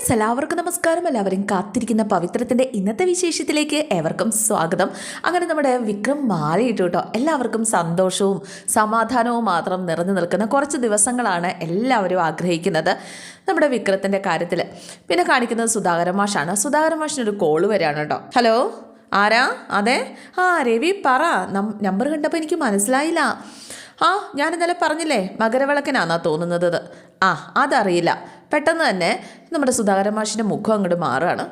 Friends എല്ലാവർക്കും നമസ്കാരം. എല്ലാവരും കാത്തിരിക്കുന്ന പവിത്രത്തിന്റെ ഇന്നത്തെ വിശേഷത്തിലേക്ക് ഏവർക്കും സ്വാഗതം. അങ്ങനെ നമ്മുടെ വിക്രം മാറിയിട്ടു കേട്ടോ എല്ലാവർക്കും സന്തോഷവും സമാധാനവും മാത്രം നിറഞ്ഞു നിൽക്കുന്ന കുറച്ച് ദിവസങ്ങളാണ് എല്ലാവരും ആഗ്രഹിക്കുന്നത് നമ്മുടെ വിക്രത്തിന്റെ കാര്യത്തിൽ പിന്നെ കാണിക്കുന്നത് സുധാകരൻ മാഷാണ്. സുധാകരൻ മാഷിനൊരു കോൾ വരികയാണ് കേട്ടോ ഹലോ? ആരാ? അതെ? ആ രവി പറ. നമ്പർ കണ്ടപ്പോൾ എനിക്ക് മനസ്സിലായില്ല. ആ ഞാൻ ഇന്നലെ പറഞ്ഞില്ലേ മകരവിളക്കിനാന്നാ തോന്നുന്നത്. ആ അതറിയില്ല. പെട്ടെന്ന് തന്നെ നമ്മുടെ സുധാകരൻ മാഷിന്റെ മുഖം അങ്ങോട്ട് മാറുകയാണ്.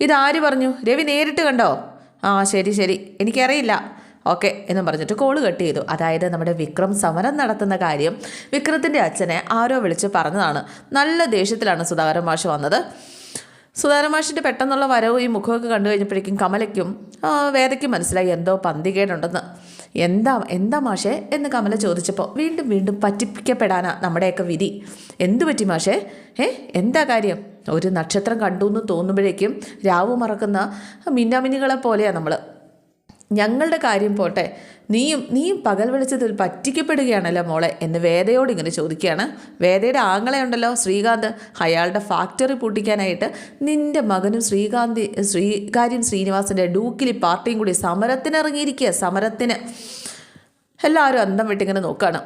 ഇതാര് പറഞ്ഞു? രവി നേരിട്ട് കണ്ടോ? ആ ശരി ശരി. എനിക്കറിയില്ല. ഓക്കെ എന്ന് പറഞ്ഞിട്ട് കോൾ കട്ട് ചെയ്തു. അതായത് നമ്മുടെ വിക്രം സമരം നടത്തുന്ന കാര്യം വിക്രത്തിന്റെ അച്ഛനെ ആരോ വിളിച്ച് പറഞ്ഞതാണ്. നല്ല ദേഷ്യത്തിലാണ് സുധാകരൻ മാഷ് വന്നത്. സുധാകരൻ മാഷിന്റെ പെട്ടെന്നുള്ള വരവും ഈ മുഖമൊക്കെ കണ്ടു കഴിഞ്ഞപ്പോഴേക്കും കമലയ്ക്കും വേദയ്ക്കും മനസ്സിലായി എന്തോ പന്തികേടുണ്ടെന്ന്. എന്താ എന്താ മാഷേ എന്ന് കമല ചോദിച്ചപ്പോൾ വീണ്ടും വീണ്ടും പറ്റിപ്പിക്കപ്പെടാനാ നമ്മുടെയൊക്കെ വിധി. എന്തു പറ്റി മാഷേ? ഏ എന്താ കാര്യം? ഒരു നക്ഷത്രം കണ്ടു എന്ന് തോന്നുമ്പോഴേക്കും രാവു മറക്കുന്ന മിന്നാമിനികളെ പോലെയാണ് നമ്മൾ ഞങ്ങളുടെ കാര്യം പോട്ടെ. നീയും നീയും പകൽ വെളിച്ചത്തിൽ പറ്റിക്കപ്പെടുകയാണല്ലോ മോളെ എന്ന് വേദയോട് ഇങ്ങനെ ചോദിക്കുകയാണ്. വേദയുടെ ആങ്ങളെയുണ്ടല്ലോ ശ്രീകാന്ത്. അയാളുടെ ഫാക്ടറി പൂട്ടിക്കാനായിട്ട് നിന്റെ മകനും ശ്രീകാന്തി ശ്രീകാര്യം ശ്രീനിവാസന്റെ ഡൂക്കിലി പാർട്ടിയും കൂടി സമരത്തിനിറങ്ങിയിരിക്കുക സമരത്തിന്. എല്ലാവരും അന്തം വിട്ടിങ്ങനെ നോക്കുകയാണ്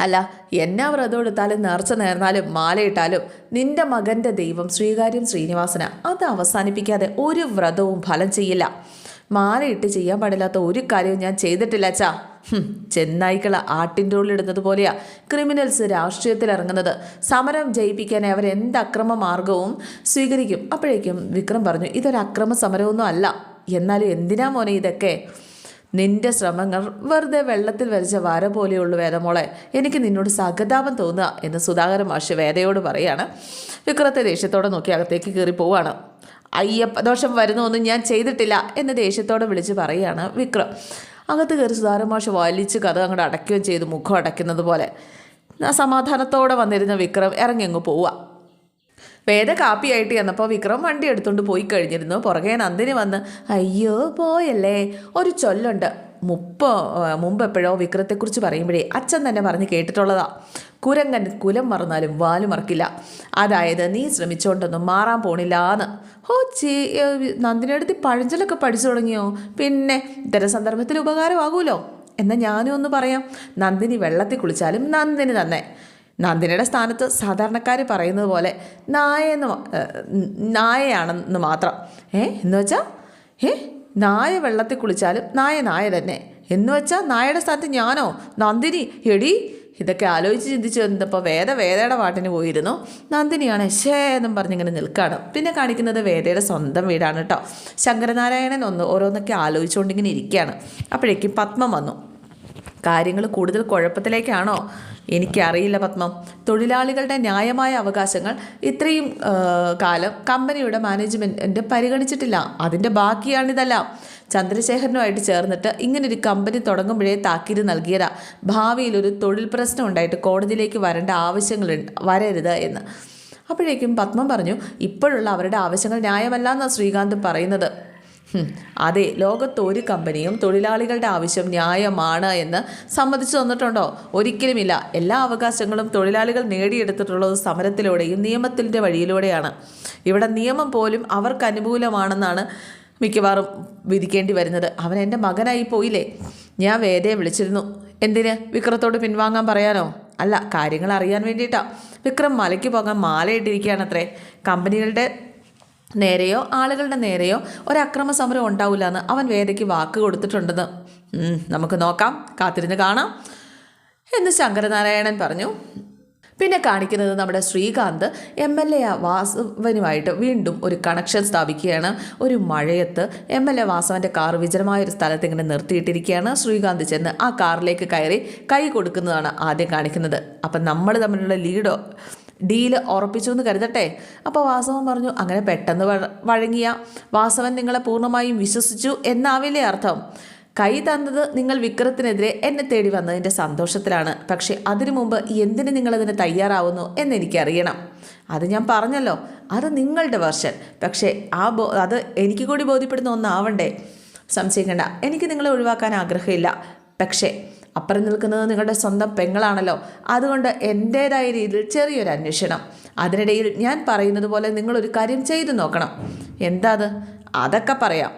അല്ല എന്നാ വ്രതം എടുത്താലും നേർച്ച നേർന്നാലും മാലയിട്ടാലും നിന്റെ മകന്റെ ദൈവം ശ്രീകാര്യം ശ്രീനിവാസന. അത് അവസാനിപ്പിക്കാതെ ഒരു വ്രതവും ഫലം ചെയ്യില്ല. മാലയിട്ട് ചെയ്യാൻ പാടില്ലാത്ത ഒരു കാര്യവും ഞാൻ ചെയ്തിട്ടില്ല അച്ഛാ. ചെന്നായ്ക്കള ആട്ടിന്റെ ഉള്ളിടുന്നത് പോലെയാ ക്രിമിനൽസ് രാഷ്ട്രീയത്തിൽ ഇറങ്ങുന്നത്. സമരം ജയിപ്പിക്കാൻ അവർ എന്ത് അക്രമ മാർഗവും സ്വീകരിക്കും. അപ്പോഴേക്കും വിക്രം പറഞ്ഞു ഇതൊരു അക്രമ സമരമൊന്നും അല്ല. എന്നാലും എന്തിനാ മോനെ ഇതൊക്കെ? നിന്റെ ശ്രമങ്ങൾ വെറുതെ വെള്ളത്തിൽ വരച്ച വര പോലെയുള്ളൂ വേദമോളെ. എനിക്ക് നിന്നോട് സഹതാപം തോന്നുക എന്ന് സുധാകരൻ മാഷ് വേദയോട് പറയാണ്. വിക്രത്തെ ദേഷ്യത്തോടെ നോക്കി അകത്തേക്ക് കയറി പോവാണ്. അയ്യപ്പ ദോഷം വരുന്നൊന്നും ഞാൻ ചെയ്തിട്ടില്ല എന്ന് ദേഷ്യത്തോടെ വിളിച്ച് പറയുകയാണ് വിക്രം. അകത്ത് കയറി സുധാരമാഷ മാഷ് വലിച്ച് കഥ അങ്ങോട്ട് അടയ്ക്കുകയും ചെയ്തു മുഖം അടയ്ക്കുന്നത് പോലെ. സമാധാനത്തോടെ വന്നിരുന്ന വിക്രം ഇറങ്ങി അങ്ങ് പോവുക. വേദ കാപ്പിയായിട്ട് ചെന്നപ്പോൾ വിക്രം വണ്ടി എടുത്തുകൊണ്ട് പോയി കഴിഞ്ഞിരുന്നു. പുറകെ നന്ദിനി വന്ന് അയ്യോ പോയല്ലേ? ഒരു ചൊല്ലുണ്ട്. മുപ്പ മുമ്പ് എപ്പോഴോ വിക്രത്തെക്കുറിച്ച് പറയുമ്പോഴേ അച്ഛൻ തന്നെ പറഞ്ഞ് കേട്ടിട്ടുള്ളതാ. കുരങ്ങൻ കുലം മറന്നാലും വാൽ മറക്കില്ല. അതായത് നീ ശ്രമിച്ചുകൊണ്ടൊന്നും മാറാൻ പോണില്ല എന്ന് ഓ ചേ നന്ദിനടുത്ത് പഴഞ്ചലൊക്കെ പഠിച്ചു തുടങ്ങിയോ? പിന്നെ ഇത്തരം സന്ദർഭത്തിൽ ഉപകാരമാകുമല്ലോ എന്നാൽ ഞാനും ഒന്ന് പറയാം. നന്ദിനി വെള്ളത്തിൽ കുളിച്ചാലും നന്ദിനി തന്നെ നന്ദിനിയുടെ സ്ഥാനത്ത് സാധാരണക്കാർ പറയുന്നത് പോലെ നായെന്ന് നായയാണെന്ന് മാത്രം. ഏ എന്ന് വെച്ചാൽ ഏ നായ വെള്ളത്തിൽ കുളിച്ചാലും നായ നായ തന്നെ. എന്ന് വെച്ചാൽ നായയുടെ സ്ഥാനത്ത് ഞാനോ? നന്ദിനി? എടി ഇതൊക്കെ ആലോചിച്ച് ചിന്തിച്ച് വന്നപ്പോൾ വേദ വേദയുടെ പാട്ടിന് പോയിരുന്നു. നന്ദിനിയാണ് ശേ എന്നും പറഞ്ഞിങ്ങനെ നിൽക്കുകയാണ് പിന്നെ കാണിക്കുന്നത് വേദയുടെ സ്വന്തം വീടാണ് കേട്ടോ. ശങ്കരനാരായണൻ ഒന്ന് ഓരോന്നൊക്കെ ആലോചിച്ചുകൊണ്ടിങ്ങനെ ഇരിക്കുകയാണ്. അപ്പോഴേക്കും പത്മം വന്നു. കാര്യങ്ങൾ കൂടുതൽ കുഴപ്പത്തിലേക്കാണോ? എനിക്കറിയില്ല പത്മം. തൊഴിലാളികളുടെ ന്യായമായ അവകാശങ്ങൾ ഇത്രയും കാലം കമ്പനിയുടെ മാനേജ്മെന്റ് പരിഗണിച്ചിട്ടില്ല. അതിന്റെ ബാക്കിയാണിതെല്ലാം. ചന്ദ്രശേഖരനുമായിട്ട് ചേർന്നിട്ട് ഇങ്ങനൊരു കമ്പനി തുടങ്ങുമ്പോഴേ താക്കീത് നൽകിയതാ. ഭാവിയിൽ ഒരു തൊഴിൽ പ്രശ്നം ഉണ്ടായിട്ട് കോടതിയിലേക്ക് വരേണ്ട ആവശ്യങ്ങൾ വരരുത് എന്ന്. അപ്പോഴേക്കും പത്മം പറഞ്ഞു ഇപ്പോഴുള്ള അവരുടെ ആവശ്യങ്ങൾ ന്യായമല്ല എന്നാണ് ശ്രീകാന്ത് പറയുന്നത്. അതെ ലോകത്ത് ഒരു കമ്പനിയും തൊഴിലാളികളുടെ ആവശ്യം ന്യായമാണ് എന്ന് സമ്മതിച്ചു തന്നിട്ടുണ്ടോ? ഒരിക്കലുമില്ല. എല്ലാ അവകാശങ്ങളും തൊഴിലാളികൾ നേടിയെടുത്തിട്ടുള്ളത് സമരത്തിലൂടെയും നിയമത്തിന്റെ വഴിയിലൂടെയാണ്. ഇവിടെ നിയമം പോലും അവർക്ക് അനുകൂലമാണെന്നാണ് മിക്കവാറും വിധിക്കേണ്ടി വരുന്നത്. അവൻ എന്റെ മകനായി പോയില്ലേ? ഞാൻ വേദയെ വിളിച്ചിരുന്നു. എന്തിന്? വിക്രത്തോട് പിൻവാങ്ങാൻ പറയാനോ? അല്ല കാര്യങ്ങൾ അറിയാൻ വേണ്ടിയിട്ടാണ് വിക്രം മലയ്ക്ക് പോകാൻ മാലയിട്ടിരിക്കുകയാണത്രേ. കമ്പനികളുടെ നേരെയോ ആളുകളുടെ നേരെയോ ഒരക്രമ സമരം ഉണ്ടാവില്ല എന്ന് അവൻ വേദയ്ക്ക് വാക്ക് കൊടുത്തിട്ടുണ്ടെന്ന്. നമുക്ക് നോക്കാം. കാത്തിരുന്ന് കാണാം. എന്ന് ശങ്കരനാരായണൻ പറഞ്ഞു. പിന്നെ കാണിക്കുന്നത് നമ്മുടെ ശ്രീകാന്ത് എം എൽ എ വാസവനുമായിട്ട് വീണ്ടും ഒരു കണക്ഷൻ സ്ഥാപിക്കുകയാണ്. ഒരു മഴയത്ത് എം എൽ എ വാസവന്റെ കാർ വിജനമായ ഒരു സ്ഥലത്ത് ഇങ്ങനെ നിർത്തിയിട്ടിരിക്കുകയാണ്. ശ്രീകാന്ത് ചെന്ന് ആ കാറിലേക്ക് കയറി കൈ കൊടുക്കുന്നതാണ് ആദ്യം കാണിക്കുന്നത്. അപ്പം നമ്മൾ തമ്മിലുള്ള ലീഡോ ഡീൽ ഉറപ്പിച്ചു എന്ന് കരുതട്ടെ? അപ്പോൾ വാസവൻ പറഞ്ഞു അങ്ങനെ പെട്ടെന്ന് വഴങ്ങിയ. വാസവൻ നിങ്ങളെ പൂർണമായും വിശ്വസിച്ചു എന്നാവില്ലേ അർത്ഥം? കൈ തന്നത് നിങ്ങൾ വിക്രത്തിനെതിരെ എന്നെ തേടി വന്നതിന്റെ സന്തോഷത്തിലാണ്. പക്ഷേ അതിനു മുമ്പ് എന്തിന് നിങ്ങളതിന് തയ്യാറാവുന്നു എന്നെനിക്കറിയണം. അത് ഞാൻ പറഞ്ഞല്ലോ. അത് നിങ്ങളുടെ വെർഷൻ. പക്ഷേ ആ ബോ അത് എനിക്ക് കൂടി ബോധ്യപ്പെടുന്ന ഒന്നാവണ്ടേ? സംശയിക്കണ്ട എനിക്ക് നിങ്ങളെ ഒഴിവാക്കാൻ ആഗ്രഹമില്ല. പക്ഷേ അപ്പുറം നിൽക്കുന്നത് നിങ്ങളുടെ സ്വന്തം പെങ്ങളാണല്ലോ. അതുകൊണ്ട് എന്റേതായ രീതിയിൽ ചെറിയൊരു അന്വേഷണം. അതിനിടയിൽ ഞാൻ പറയുന്നത് പോലെ നിങ്ങളൊരു കാര്യം ചെയ്തു നോക്കണം. എന്താ അത് അതൊക്കെ പറയാം.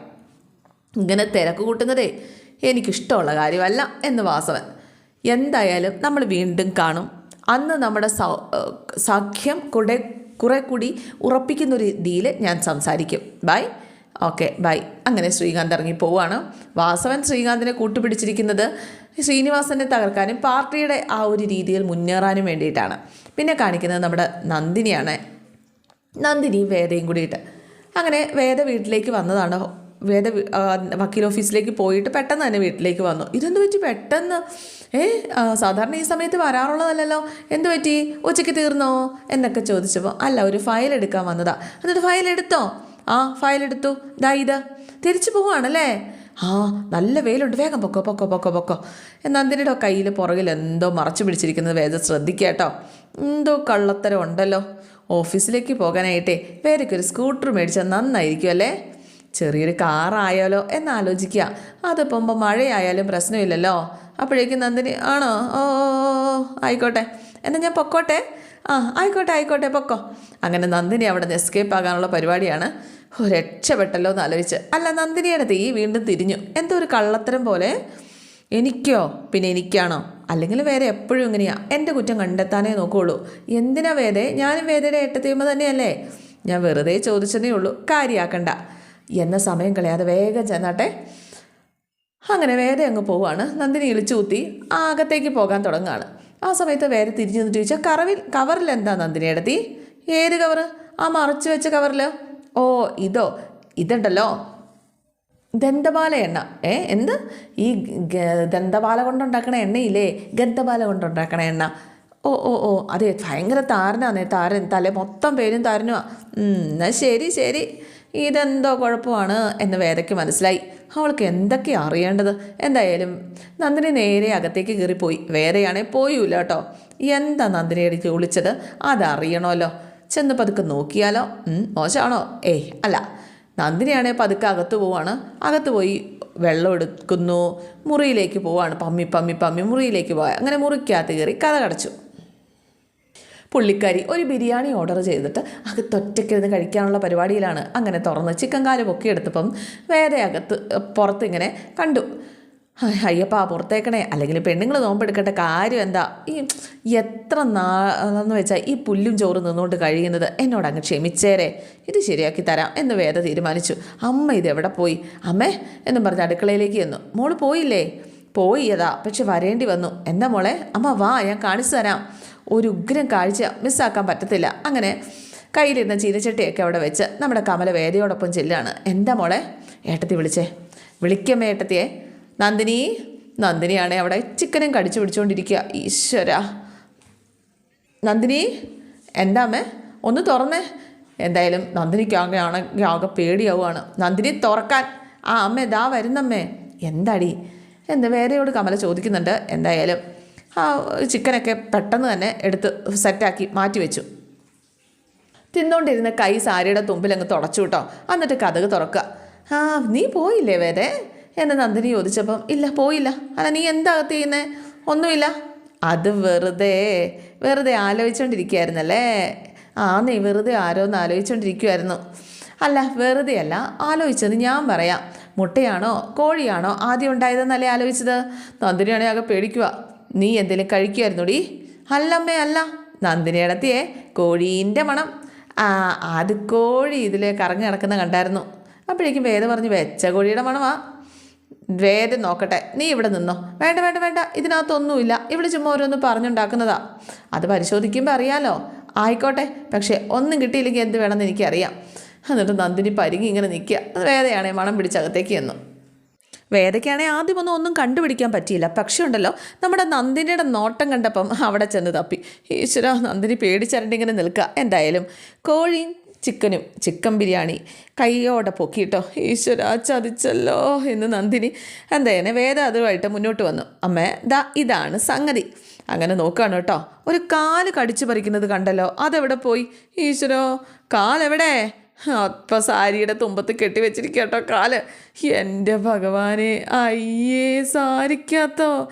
ഇങ്ങനെ തിരക്ക് കൂട്ടുന്നതേ എനിക്കിഷ്ടമുള്ള കാര്യമല്ല എന്ന് വാസവൻ. എന്തായാലും നമ്മൾ വീണ്ടും കാണും. അന്ന് നമ്മുടെ സഖ്യം കുറെ കുറെ കൂടി ഉറപ്പിക്കുന്നൊരു രീതിയിൽ ഞാൻ സംസാരിക്കും. ബൈ. Okay bye. അങ്ങനെ ശ്രീകാന്ത് ഇറങ്ങി പോവുകയാണ് വാസവൻ ശ്രീകാന്തിനെ കൂട്ടുപിടിച്ചിരിക്കുന്നത് ശ്രീനിവാസനെ തകർക്കാനും പാർട്ടിയുടെ ആ ഒരു രീതിയിൽ മുന്നേറാനും വേണ്ടിയിട്ടാണ്. പിന്നെ കാണിക്കുന്നത് നമ്മുടെ നന്ദിനിയാണ്. നന്ദിനി വേദയും കൂടിയിട്ട്. അങ്ങനെ വേദ വീട്ടിലേക്ക് വന്നതാണ്. വേദ വക്കീൽ ഓഫീസിലേക്ക് പോയിട്ട് പെട്ടെന്ന് തന്നെ വീട്ടിലേക്ക് വന്നു. ഇതെന്ത് പറ്റി? പെട്ടെന്ന് ഏ സാധാരണ ഈ സമയത്ത് വരാറുള്ളതല്ലല്ലോ. എന്ത് പറ്റി? ഉച്ചയ്ക്ക് തീർന്നോ? എന്നൊക്കെ ചോദിച്ചപ്പോൾ അല്ല ഒരു ഫയൽ എടുക്കാൻ വന്നതാ. എന്നിട്ട് ഫയൽ എടുത്തോ? ആ ഫയൽ എടുത്തു. ദാ ഇത്. തിരിച്ചു പോവാണല്ലേ ആ നല്ല വെയിലുണ്ട്. വേഗം പൊക്കോ പൊക്കോ പൊക്കോ പൊക്കോ. നന്ദിനിയുടെ കയ്യിൽ പുറകിൽ എന്തോ മറച്ചു പിടിച്ചിരിക്കുന്നത് വേദ ശ്രദ്ധിക്കട്ടോ എന്തോ കള്ളത്തരം ഉണ്ടല്ലോ. ഓഫീസിലേക്ക് പോകാനായിട്ടേ വേദയ്ക്കൊരു സ്കൂട്ടർ മേടിച്ചാൽ നന്നായിരിക്കും അല്ലേ? ചെറിയൊരു കാറായാലോ എന്നാലോചിക്കുക അതിപ്പോൾ മഴയായാലും പ്രശ്നമില്ലല്ലോ. അപ്പോഴേക്കും നന്ദിനി ആണോ? ഓ, ആയിക്കോട്ടെ. എന്നാൽ ഞാൻ പൊക്കോട്ടെ. ആ ആയിക്കോട്ടെ ആയിക്കോട്ടെ പൊക്കോ. അങ്ങനെ നന്ദിനി അവിടെ നിന്ന് എസ്കേപ്പ് ആകാനുള്ള പരിപാടിയാണ്. രക്ഷപ്പെട്ടല്ലോ എന്ന് ആലോചിച്ച്. അല്ല നന്ദിനിയുടെ തീ വീണ്ടും തിരിഞ്ഞു. എന്തോ ഒരു കള്ളത്തരം പോലെ. എനിക്കോ? പിന്നെ എനിക്കാണോ? അല്ലെങ്കിൽ വേറെ എപ്പോഴും ഇങ്ങനെയാ? എന്റെ കുറ്റം കണ്ടെത്താനേ നോക്കുകയുള്ളൂ എന്തിനാ വേദേ? ഞാനും വേദയുടെ ഏട്ടത്തിയമ്മ തന്നെയല്ലേ? ഞാൻ വെറുതെ ചോദിച്ചതേ ഉള്ളൂ. കാര്യമാക്കണ്ട എന്ന സമയം കളയാതെ വേഗം ചെന്നാട്ടെ. അങ്ങനെ വേദ അങ്ങ് പോവാണ്. നന്ദിനി ഇളിച്ചു കുത്തി ആകത്തേക്ക് പോകാൻ തുടങ്ങുകയാണ്. ആ സമയത്ത് വേറെ തിരിഞ്ഞു നിന്നിട്ട് ചോദിച്ചാൽ കറവിൽ കവറിൽ എന്താ നന്ദിനി എടുത്തി ഏത് കവറ്? ആ മറച്ചു വെച്ച കവറിൽ ഓ ഇതോ ഇതുണ്ടല്ലോ. ദന്തപാല എണ്ണ. ഏ എന്ത്? ഈ ദന്തപാല കൊണ്ടുണ്ടാക്കണ എണ്ണയില്ലേ ഗന്ധപാല കൊണ്ടുണ്ടാക്കണ എണ്ണ. ഓ ഓ ഓ അതെ ഭയങ്കര താരനാന്നേ താരൻ തല മൊത്തം പേരും താരനുമാ എന്നാൽ എന്നാ ശരി ശരി. ഇതെന്തോ കുഴപ്പമാണ് എന്ന് വേദയ്ക്ക് മനസ്സിലായി. അവൾക്ക് എന്തൊക്കെ അറിയേണ്ടത്? എന്തായാലും നന്ദിനി നേരെ അകത്തേക്ക് കയറിപ്പോയി. വേറെയാണേ പോയൂല കേട്ടോ. എന്താ നന്ദിനിയുടെ ചോളിച്ചത് അതറിയണമല്ലോ. ചെന്ന് പതുക്കെ നോക്കിയാലോ? മോശമാണോ? ഏയ് അല്ല. നന്ദിനിയാണെങ്കിൽ പതുക്കെ അകത്ത് പോവാണ്. അകത്ത് പോയി വെള്ളം എടുക്കുന്നു. മുറിയിലേക്ക് പോവാണ്. പമ്മി പമ്മി പമ്മി മുറിയിലേക്ക് പോയ അങ്ങനെ മുറിക്കകത്ത് കയറി കഥ കടച്ചു. പുള്ളിക്കാരി ഒരു ബിരിയാണി ഓർഡർ ചെയ്തിട്ട് അകത്ത് ഒറ്റയ്ക്കിരുന്ന് കഴിക്കാനുള്ള പരിപാടിയിലാണ് അങ്ങനെ തുറന്ന് ചിക്കൻ കാൽ പൊക്കിയെടുത്തപ്പം വേറെ അകത്ത് പുറത്ത് ഇങ്ങനെ കണ്ടു അയ്യപ്പ പുറത്തേക്കണേ. അല്ലെങ്കിൽ പെണ്ണുങ്ങൾ നോമ്പെടുക്കേണ്ട കാര്യം എന്താ? ഈ എത്ര നാളെന്ന് വെച്ചാൽ ഈ പുല്ലും ചോറും നിന്നുകൊണ്ട് കഴിയുന്നത് എന്നോട് അങ്ങ് ക്ഷമിച്ചേരെ. ഇത് ശരിയാക്കി തരാം എന്ന് വേദ തീരുമാനിച്ചു. അമ്മ ഇത് എവിടെ പോയി? അമ്മേ എന്നും പറഞ്ഞ് അടുക്കളയിലേക്ക് ചെന്നു. മോൾ പോയില്ലേ? പോയി അതാ. പക്ഷെ വരേണ്ടി വന്നു. എന്താ മോളെ? അമ്മ വാ ഞാൻ കാണിച്ചു തരാം. ഒരു ഉഗ്രം കാഴ്ച മിസ്സാക്കാൻ പറ്റത്തില്ല. അങ്ങനെ കയ്യിലിരുന്ന ചീനച്ചട്ടിയൊക്കെ അവിടെ വെച്ച് നമ്മുടെ കമല വേദയോടൊപ്പം ചെല്ലാണ്. എന്താ മോളെ? ഏട്ടത്തി വിളിച്ചേ. വിളിക്കമ്മേ ഏട്ടത്തിയെ. നന്ദിനി? നന്ദിനിയാണേ അവിടെ. ചിക്കനും കടിച്ചു പിടിച്ചുകൊണ്ടിരിക്കുക ഈശ്വര. നന്ദിനി? എന്താ അമ്മേ? ഒന്ന് തുറന്നേ. എന്തായാലും നന്ദിനിക്ക് ആകെ ആണെങ്കിൽ ആകെ പേടിയാവുകയാണ്. നന്ദിനി തുറക്കാൻ. ആ അമ്മ ഇതാ വരുന്നമ്മേ. എന്താടി? എന്ന് വേറെയോട് കമല ചോദിക്കുന്നുണ്ട് എന്തായാലും. ആ ചിക്കനൊക്കെ പെട്ടെന്ന് തന്നെ എടുത്ത് സെറ്റാക്കി മാറ്റി വെച്ചു. തിന്നുകൊണ്ടിരുന്ന കൈ സാരിയുടെ തുമ്പിൽ അങ്ങ് തുടച്ചു കേട്ടോ. എന്നിട്ട് കഥക് തുറക്കുക ആ നീ പോയില്ലേ വേറെ എന്ന് നന്ദിനി ചോദിച്ചപ്പം ഇല്ല പോയില്ല. അല്ല നീ എന്താ ചെയ്യുന്നേ? ഒന്നുമില്ല. അത് വെറുതെ വെറുതെ ആലോചിച്ചുകൊണ്ടിരിക്കുകയായിരുന്നല്ലേ ആ നീ വെറുതെ ആരോന്ന് ആലോചിച്ചുകൊണ്ടിരിക്കുമായിരുന്നു അല്ല വെറുതെയല്ല. ആലോചിച്ചത് ഞാൻ പറയാം. മുട്ടയാണോ കോഴിയാണോ ആദ്യം ഉണ്ടായതെന്നല്ലേ ആലോചിച്ചത്? നന്ദിനിയാണെ ആകെ പേടിക്കുക നീ എന്തെങ്കിലും കഴിക്കുമായിരുന്നുടി അല്ലമ്മേ അല്ല. നന്ദിനി ഇടത്തിയെ കോഴീന്റെ മണം. ആ അത് കോഴി ഇതിൽ കറങ്ങി നടക്കുന്ന കണ്ടായിരുന്നു. അപ്പോഴേക്കും വേദ പറഞ്ഞ് വെച്ച കോഴിയുടെ മണമാ. വേദം നോക്കട്ടെ നീ ഇവിടെ നിന്നോ. വേണ്ട വേണ്ട വേണ്ട. ഇതിനകത്തൊന്നുമില്ല. ഇവിടെ ചുമ്മാ ഓരോന്ന് പറഞ്ഞുണ്ടാക്കുന്നതാ. അത് പരിശോധിക്കുമ്പോൾ അറിയാലോ. ആയിക്കോട്ടെ പക്ഷേ ഒന്നും കിട്ടിയില്ലെങ്കിൽ എന്ത് വേണമെന്ന് എനിക്കറിയാം. എന്നിട്ട് നന്ദിനി പരിങ്ങി ഇങ്ങനെ നിൽക്കുക. വേദയാണേ മണം പിടിച്ചകത്തേക്ക് എന്നു വേദയ്ക്കാണെങ്കിൽ ആദ്യമൊന്നും ഒന്നും കണ്ടുപിടിക്കാൻ പറ്റിയില്ല. പക്ഷേ ഉണ്ടല്ലോ നമ്മുടെ നന്ദിനിയുടെ നോട്ടം കണ്ടപ്പം അവിടെ ചെന്ന് തപ്പി. ഈശ്വര നന്ദിനി പേടിച്ചരണ്ടിങ്ങനെ നിൽക്കുക. എന്തായാലും കോഴിയും ചിക്കനും ചിക്കൻ ബിരിയാണി കൈയോടെ പൊക്കിയിട്ടോ. ഈശ്വര ചതിച്ചല്ലോ എന്ന് നന്ദിനി എന്തായാലും വേദ അതുമായിട്ട് മുന്നോട്ട് വന്നു. അമ്മേ ദാ ഇതാണ് സംഗതി. അങ്ങനെ നോക്കുകയാണ് കേട്ടോ. ഒരു കാൽ കടിച്ചു പറിക്കുന്നത് കണ്ടല്ലോ. അതെവിടെ പോയി? ഈശ്വരോ കാലെവിടെ? അപ്പം സാരിയുടെ തുമ്പത്ത് കെട്ടി വെച്ചിരിക്കട്ടോ കാൽ. എന്റെ ഭഗവാനെ അയ്യേ സാരിക്കാത്തോ.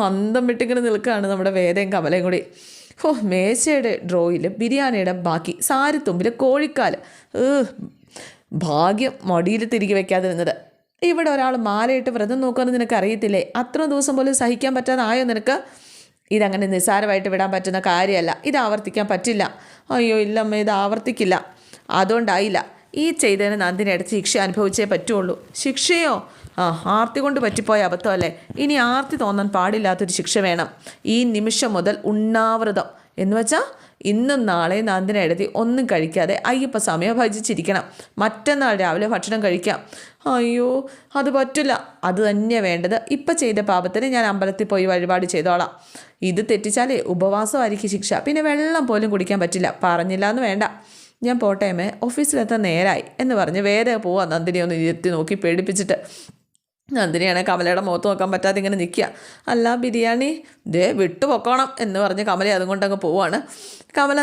അന്തം വിട്ടിങ്ങനെ നിൽക്കുകയാണ് നമ്മുടെ വേദയും കമലയും കൂടി. ഓ മേശയുടെ ഡ്രോയിൽ ബിരിയാണിയുടെ ബാക്കി സാരി തുമ്പിൽ കോഴിക്കാൽ. ഭാഗ്യം മടിയിൽ തിരികെ വെക്കാതിരുന്നത്. ഇവിടെ ഒരാൾ മാലയിട്ട് വ്രതം നോക്കുമെന്ന് നിനക്ക് അറിയത്തില്ലേ അത്ര ദിവസം പോലും സഹിക്കാൻ പറ്റാതായോ നിനക്ക്? ഇതങ്ങനെ നിസ്സാരമായിട്ട് വിടാൻ പറ്റുന്ന കാര്യമല്ല. ഇത് ആവർത്തിക്കാൻ പറ്റില്ല. അയ്യോ ഇല്ലമ്മ ഇത് ആവർത്തിക്കില്ല. അതുകൊണ്ടായില്ല. ഈ ചെയ്തതിന് നന്ദിനി അടുത്ത് ശിക്ഷ അനുഭവിച്ചേ പറ്റുള്ളൂ. ശിക്ഷയോ? ആ ആർത്തി കൊണ്ട് പറ്റിപ്പോയ അബദ്ധമല്ലേ? ഇനി ആർത്തി തോന്നാൻ പാടില്ലാത്തൊരു ശിക്ഷ വേണം. ഈ നിമിഷം മുതൽ ഉണ്ണാവൃതം. എന്ന് വെച്ചാൽ ഇന്നും നാളെ നന്ദിനെ എഴുതി ഒന്നും കഴിക്കാതെ അയ്യപ്പ സമയം ഭജിച്ചിരിക്കണം. മറ്റന്നാൾ രാവിലെ ഭക്ഷണം കഴിക്കാം. അയ്യോ അത് പറ്റില്ല. അത് തന്നെ വേണ്ടത്. ഇപ്പം ചെയ്ത പാപത്തിന് ഞാൻ അമ്പലത്തിൽ പോയി വഴിപാട് ചെയ്തോളാം. ഇത് തെറ്റിച്ചാലേ ഉപവാസമായിരിക്കും ശിക്ഷ. പിന്നെ വെള്ളം പോലും കുടിക്കാൻ പറ്റില്ല. പറഞ്ഞില്ല എന്ന് വേണ്ട. ഞാൻ പോട്ടേമേ ഓഫീസിലെത്താൻ നേരായി എന്ന് പറഞ്ഞ് വേറെ പോവാം. നന്ദിനി ഒന്ന് ഇരുത്തി നോക്കി പേടിപ്പിച്ചിട്ട്. നന്ദിനിയാണ് കമലയുടെ മുഖത്ത് നോക്കാൻ പറ്റാതെ ഇങ്ങനെ നിൽക്കുക അല്ല ബിരിയാണി? ദേ വിട്ടു പൊക്കോണം എന്ന് പറഞ്ഞ് കമല അതുകൊണ്ട് അങ്ങ് പോവാണ്. കമല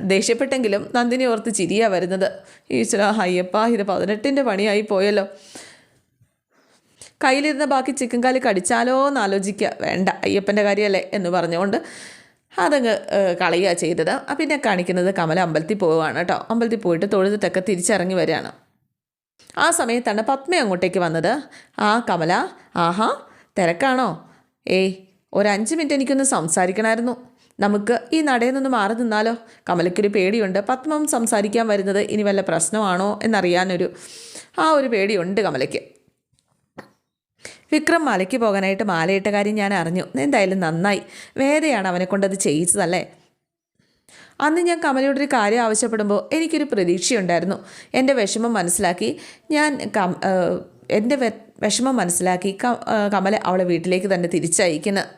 ദേഷ്യപ്പെട്ടെങ്കിലും നന്ദിനി ഓർത്ത് ചിരിയാ വരുന്നത്. ഈശ്വര അയ്യപ്പ ഇത് പതിനെട്ടിന്റെ പണിയായി പോയല്ലോ. കയ്യിലിരുന്ന ബാക്കി ചിക്കൻ കാലി കടിച്ചാലോ എന്ന് ആലോചിക്കുക വേണ്ട അയ്യപ്പന്റെ കാര്യമല്ലേ എന്ന് പറഞ്ഞുകൊണ്ട് അതങ്ങ് കളയുക ചെയ്തത്. പിന്നെ കാണിക്കുന്നത് കമല അമ്പലത്തിൽ പോവുകയാണ് കേട്ടോ. അമ്പലത്തിൽ പോയിട്ട് തൊഴുതിട്ടൊക്കെ തിരിച്ചിറങ്ങി വരികയാണ്. ആ സമയത്താണ് പത്മ അങ്ങോട്ടേക്ക് വന്നത്. ആ കമല ആഹാ തിരക്കാണോ? ഏയ് ഒരു അഞ്ച് മിനിറ്റ് എനിക്കൊന്ന് സംസാരിക്കണമായിരുന്നു. നമുക്ക് ഈ നടയിൽ നിന്ന് മാറി നിന്നാലോ? കമലയ്ക്കൊരു പേടിയുണ്ട്. പത്മം സംസാരിക്കാൻ വരുന്നത് ഇനി വല്ല പ്രശ്നമാണോ എന്നറിയാനൊരു ആ ഒരു പേടിയുണ്ട് കമലയ്ക്ക്. വിക്രം മലയ്ക്ക് പോകാനായിട്ട് മാലയിട്ട കാര്യം ഞാൻ അറിഞ്ഞു. എന്തായാലും നന്നായി. വേദയാണ് അവനെ കൊണ്ടത് ചെയ്യിച്ചതല്ലേ? അന്ന് ഞാൻ കമലയോട് ഒരു കാര്യം ആവശ്യപ്പെടുമ്പോൾ എനിക്കൊരു പ്രതീക്ഷയുണ്ടായിരുന്നു. എന്റെ വിഷമം മനസ്സിലാക്കി ഞാൻ കം എന്റെ വിഷമം മനസ്സിലാക്കി കമല അവളെ വീട്ടിലേക്ക് തന്നെ തിരിച്ചയക്കുന്നത്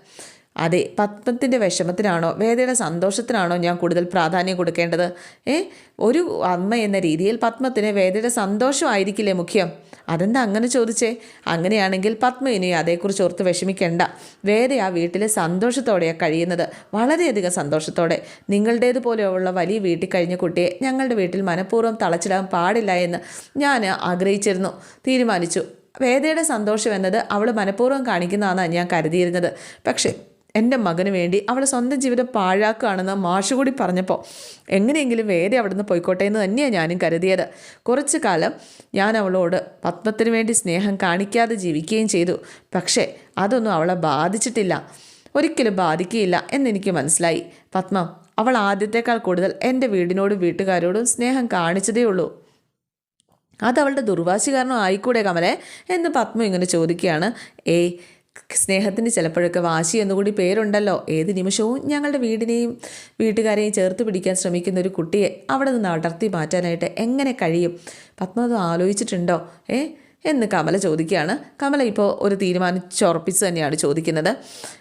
അതെ പത്മത്തിന്റെ വിഷമത്തിനാണോ വേദയുടെ സന്തോഷത്തിനാണോ ഞാൻ കൂടുതൽ പ്രാധാന്യം കൊടുക്കേണ്ടത്? ഏ ഒരു അമ്മ എന്ന രീതിയിൽ പത്മത്തിന് വേദയുടെ സന്തോഷമായിരിക്കില്ലേ മുഖ്യം? അതെന്താ അങ്ങനെ ചോദിച്ചേ? അങ്ങനെയാണെങ്കിൽ പത്മ ഇനി അതേക്കുറിച്ച് ഓർത്ത് വിഷമിക്കേണ്ട. വേറെ ആ വീട്ടിൽ സന്തോഷത്തോടെയാണ് കഴിയുന്നത്. വളരെയധികം സന്തോഷത്തോടെ. നിങ്ങളുടേതുപോലെയുള്ള വലിയ വീട്ടിൽ കഴിഞ്ഞ കുട്ടിയെ ഞങ്ങളുടെ വീട്ടിൽ മനഃപൂർവം തളച്ചിടാൻ പാടില്ല എന്ന് ഞാൻ ആഗ്രഹിച്ചിരുന്നു. തീരുമാനിച്ചു. വേദയുടെ സന്തോഷം എന്നത് അവൾ മനഃപൂർവം കാണിക്കുന്നതാണ് ഞാൻ കരുതിയിരുന്നത്. പക്ഷേ എന്റെ മകന് വേണ്ടി അവളെ സ്വന്തം ജീവിതം പാഴാക്കുകയാണെന്ന് മാഷു കൂടി പറഞ്ഞപ്പോൾ എങ്ങനെയെങ്കിലും വേറെ അവിടുന്ന് പോയിക്കോട്ടെ എന്ന് തന്നെയാണ് ഞാനും കരുതിയത്. കുറച്ചു കാലം ഞാൻ അവളോട് പത്മത്തിന് വേണ്ടി സ്നേഹം കാണിക്കാതെ ജീവിക്കുകയും ചെയ്തു. പക്ഷേ അതൊന്നും അവളെ ബാധിച്ചിട്ടില്ല. ഒരിക്കലും ബാധിക്കുകയില്ല എന്നെനിക്ക് മനസ്സിലായി. പത്മ അവൾ ആദ്യത്തേക്കാൾ കൂടുതൽ എന്റെ വീടിനോടും വീട്ടുകാരോടും സ്നേഹം കാണിച്ചതേ ഉള്ളൂ. അതവളുടെ ദുർവാശി കാരണം ആയിക്കൂടെ കമലെ? എന്ന് പത്മ ഇങ്ങനെ ചോദിക്കുകയാണ്. ഏയ് സ്നേഹത്തിന് ചിലപ്പോഴൊക്കെ വാശി എന്നുകൂടി പേരുണ്ടല്ലോ. ഏത് നിമിഷവും ഞങ്ങളുടെ വീടിനെയും വീട്ടുകാരെയും ചേർത്ത് പിടിക്കാൻ ശ്രമിക്കുന്ന ഒരു കുട്ടിയെ അവിടെ നിന്ന് അടർത്തി മാറ്റാനായിട്ട് എങ്ങനെ കഴിയും? പത്മത് ആലോചിച്ചിട്ടുണ്ടോ? ഏ? എന്ന് കമല ചോദിക്കുകയാണ്. കമല ഇപ്പോൾ ഒരു തീരുമാനം ചുറപ്പിച്ച് തന്നെയാണ് ചോദിക്കുന്നത്.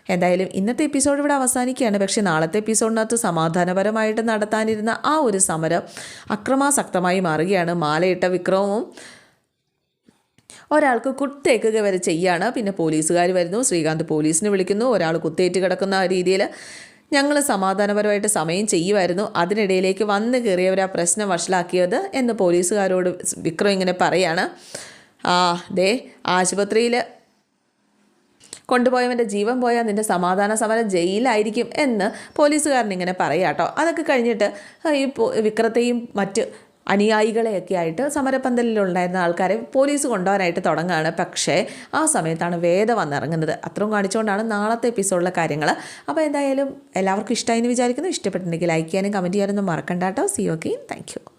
എന്തായാലും ഇന്നത്തെ എപ്പിസോഡ് ഇവിടെ അവസാനിക്കുകയാണ്. പക്ഷേ നാളത്തെ എപ്പിസോഡിനകത്ത് സമാധാനപരമായിട്ട് നടത്താനിരുന്ന ആ ഒരു സമരം അക്രമാസക്തമായി മാറുകയാണ്. മാലയിട്ട വിക്രമവും ഒരാൾക്ക് കുത്തേക്കുക വരെ ചെയ്യാണ്. പിന്നെ പോലീസുകാർ വരുന്നു. ശ്രീകാന്ത് പോലീസിനെ വിളിക്കുന്നു. ഒരാൾ കുത്തേറ്റ് കിടക്കുന്ന രീതിയിൽ ഞങ്ങൾ സമാധാനപരമായിട്ട് സമയം ചെയ്യുമായിരുന്നു. അതിനിടയിലേക്ക് വന്ന് കയറിയവർ ആ പ്രശ്നം വഷളാക്കിയത് എന്ന് പോലീസുകാരോട് വിക്രം ഇങ്ങനെ പറയാണ്. ആ ദേ ആശുപത്രിയിൽ കൊണ്ടുപോയവന്റെ ജീവൻ പോയാൽ നിന്റെ സമാധാന സമരം ജയിലായിരിക്കും എന്ന് പോലീസുകാരൻ ഇങ്ങനെ പറയാട്ടോ. അതൊക്കെ കഴിഞ്ഞിട്ട് ഈ വിക്രത്തെയും മറ്റ് അനുയായികളെയൊക്കെ ആയിട്ട് സമരപ്പന്തലിലുണ്ടായിരുന്ന ആൾക്കാരെ പോലീസ് കൊണ്ടുപോകാനായിട്ട് തുടങ്ങുകയാണ്. പക്ഷേ ആ സമയത്താണ് വേദ വന്നിറങ്ങുന്നത്. അത്രയും കാണിച്ചുകൊണ്ടാണ് നാളത്തെ എപ്പിസോഡിലെ കാര്യങ്ങൾ അപ്പോൾ എന്തായാലും എല്ലാവർക്കും ഇഷ്ടമായി എന്ന് വിചാരിക്കുന്നു. ഇഷ്ടപ്പെട്ടിട്ടുണ്ടെങ്കിൽ ലൈക്ക് ചെയ്യാനും കമന്റ് ചെയ്യാനൊന്നും മറക്കണ്ട കേട്ടോ. C okay thank you